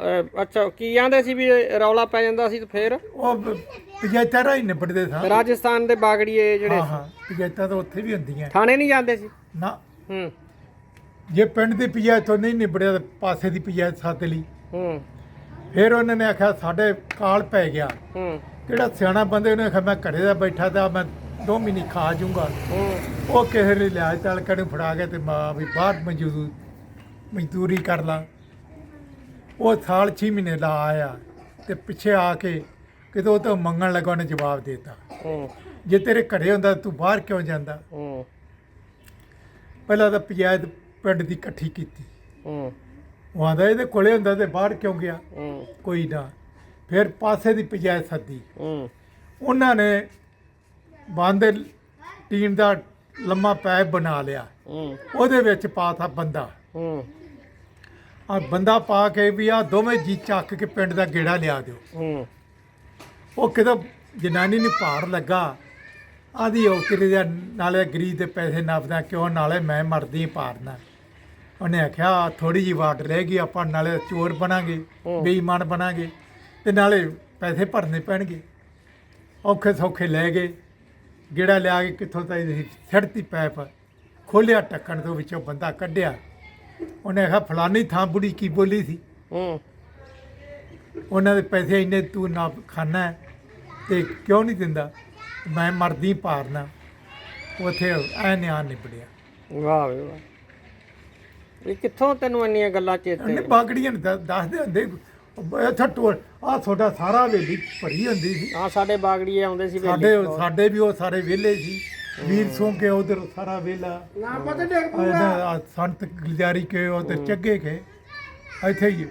ਅਹ ਅੱਛਾ ਕੀ ਆਂਦੇ ਸੀ ਵੀ ਰੌਲਾ ਪੈ ਜਾਂਦਾ ਸੀ ਤੇ ਫੇਰ? ਉਹ ਪੰਚਾਇਤਾਂ ਰਾਹੀਂ ਨਿਬੜਦੇ ਸਾਂ ਰਾਜਸਥਾਨ ਦੇ ਬਾਗੜੀਏ ਜਿਹੜੇ ਹਾਂ ਹਾਂ ਪੰਚਾਇਤਾਂ ਤਾਂ ਉੱਥੇ ਵੀ ਹੁੰਦੀਆਂ। ਥਾਣੇ ਨਹੀਂ ਜਾਂਦੇ ਸੀ? ਨਾ। ਹੂੰ। ਜੇ ਪਿੰਡ ਦੀ ਪੰਚਾਇਤ ਤੋਂ ਨਹੀਂ ਨਿਬੜਿਆ ਤਾਂ ਪਾਸੇ ਦੀ ਪੰਚਾਇਤ ਸੱਦ ਲਈ। ਹੂੰ। ਫਿਰ ਉਹਨਾਂ ਨੇ ਆਖਿਆ ਸਾਡੇ ਕਾਲ ਪੈ ਗਿਆ। ਹੂੰ। ਕਿਹੜਾ ਸਿਆਣਾ ਬੰਦੇ ਉਹਨੇ ਆਖਿਆ ਮੈਂ ਘਰੇ ਦਾ ਬੈਠਾ ਤਾਂ ਮੈਂ ਦੋ ਮਹੀਨੇ ਖਾ ਜਾਊਂਗਾ। ਹੂੰ। ਉਹ ਕਿਸੇ ਨੇ ਲਿਆ ਤਲਕੇ ਨੂੰ ਫੜਾ ਕੇ ਤੇ ਮਾਂ ਵੀ ਬਾਹਰ ਮਜ਼ਦੂਰ ਮਜ਼ਦੂਰੀ ਕਰ ਲਾ। ਉਹ ਸਾਲ 6 ਮਹੀਨੇ ਲਾ ਆਇਆ ਤੇ ਪਿੱਛੇ ਆ ਕੇ ਕਿਤੇ ਉਹ ਤਾਂ ਮੰਗਣ ਲੱਗਾ ਉਹਨੇ ਜਵਾਬ ਦੇਤਾ। ਹੂੰ। ਜੇ ਤੇਰੇ ਘਰੇ ਹੁੰਦਾ ਤੂੰ ਬਾਹਰ ਕਿਉਂ ਜਾਂਦਾ? ਹੂੰ। ਪਹਿਲਾਂ ਤਾਂ ਪੰਚਾਇਤ ਪਿੰਡ ਦੀ ਇਕੱਠੀ ਕੀਤੀ। ਹੂੰ। ਉਹ ਆਂਦਾ ਇਹਦੇ ਕੋਲੇ ਹੁੰਦਾ ਤੇ ਬਾਹਰ ਕਿਉਂ ਗਿਆ? ਹੂੰ। ਕੋਈ ਨਾ। ਫਿਰ ਪਾਸੇ ਦੀ ਪੰਚਾਇਤ ਸੱਦੀ। ਹੂੰ। ਉਹਨਾਂ ਨੇ ਬੰਦ ਟੀਨ ਦਾ ਲੰਮਾ ਪੈਪ ਬਣਾ ਲਿਆ। ਹੂੰ। ਉਹਦੇ ਵਿੱਚ ਪਾਤਾ ਬੰਦਾ। ਹੂੰ। ਆ ਬੰਦਾ ਪਾ ਕੇ ਵੀ ਆ ਦੋਵੇਂ ਜੀ ਚੱਕ ਕੇ ਪਿੰਡ ਦਾ ਗੇੜਾ ਲਿਆ ਦਿਓ। ਹੂੰ। ਉਹ ਕਿਦੋਂ ਜਨਾਨੀ ਨੂੰ ਭਾਰ ਲੱਗਾ। ਆਦੀ ਉਹ ਤੇਰੇ ਦੇ ਨਾਲੇ ਗਰੀਬ ਦੇ ਪੈਸੇ ਨੱਪਦਾ ਕਿਉਂ? ਨਾਲੇ ਮੈਂ ਮਰਦੀ ਭਾਰਨਾ ਉਹਨੇ ਆਖਿਆ ਥੋੜੀ ਜੀ ਵਾਟ ਰਹਿ ਗਈ ਆਪਾਂ ਨਾਲੇ ਚੋਰ ਬਣਾਂਗੇ। ਬੇਈਮਾਨ ਬਣਾਂਗੇ ਤੇ ਨਾਲੇ ਪੈਸੇ ਭਰਨੇ ਪੈਣਗੇ। ਔਖੇ ਸੌਖੇ ਲੈ ਗਏ। ਗੇੜਾ ਲਿਆ ਕੇ ਕਿੱਥੋਂ ਤਾਈ ਛੜਤੀ ਪੈਪ ਖੋਲਿਆ ਟੱਕਣ ਤੋਂ ਵਿੱਚੋਂ ਬੰਦਾ ਕੱਢਿਆ। ਉਹਨੇ ਆਖਿਆ ਫਲਾਨੀ ਥਾਂ ਬੁੜੀ ਕੀ ਬੋਲੀ ਸੀ? ਹੂੰ। ਉਹਨਾਂ ਦੇ ਪੈਸੇ ਇੰਨੇ ਤੂੰ ਨਾ ਖਾਣਾ ਹੈ ਤੇ ਕਿਉਂ ਨਹੀਂ ਦਿੰਦਾ? ਮੈਂ ਮਰਦੀ ਪਾਰਨਾ ਉਥੇ ਐ ਨਿਆਂ ਨਿਬੜਿਆ। ਵਾਹ ਵੇ ਵਾਹ। ਇਹ ਕਿੱਥੋਂ ਤੈਨੂੰ ਇੰਨੀਆਂ ਗੱਲਾਂ ਚੇਤੇ ਉਹਨੇ ਬਾਗੜੀਆਂ ਨੂੰ ਦੱਸ- ਦੱਸਦੇ ਹੁੰਦੇ। ਇੱਥੇ ਟੋਲ ਆ ਤੁਹਾਡਾ ਸਾਰਾ ਵੇਲੀ ਭਰੀ ਹੁੰਦੀ ਸੀ। ਆ ਸਾਡੇ ਬਾਗੜੀਏ ਆਉਂਦੇ ਸੀ ਸਾਡੇ ਸਾਡੇ ਵੀ ਉਹ ਸਾਰੇ ਵਿਹਲੇ ਸੀ। ਵੀਰ ਸੋਂ ਕੇ ਉਧਰ ਸਾਰਾ ਵੇਲਾ। ਨਾ ਪਤਾ ਡੇਕ ਇਹਦਾ ਆਹ ਸੰਤ ਗੁਲਜ਼ਾਰੀ ਕੇ ਉਧਰ ਚੱਗੇ ਕੇ। ਇੱਥੇ ਹੀ।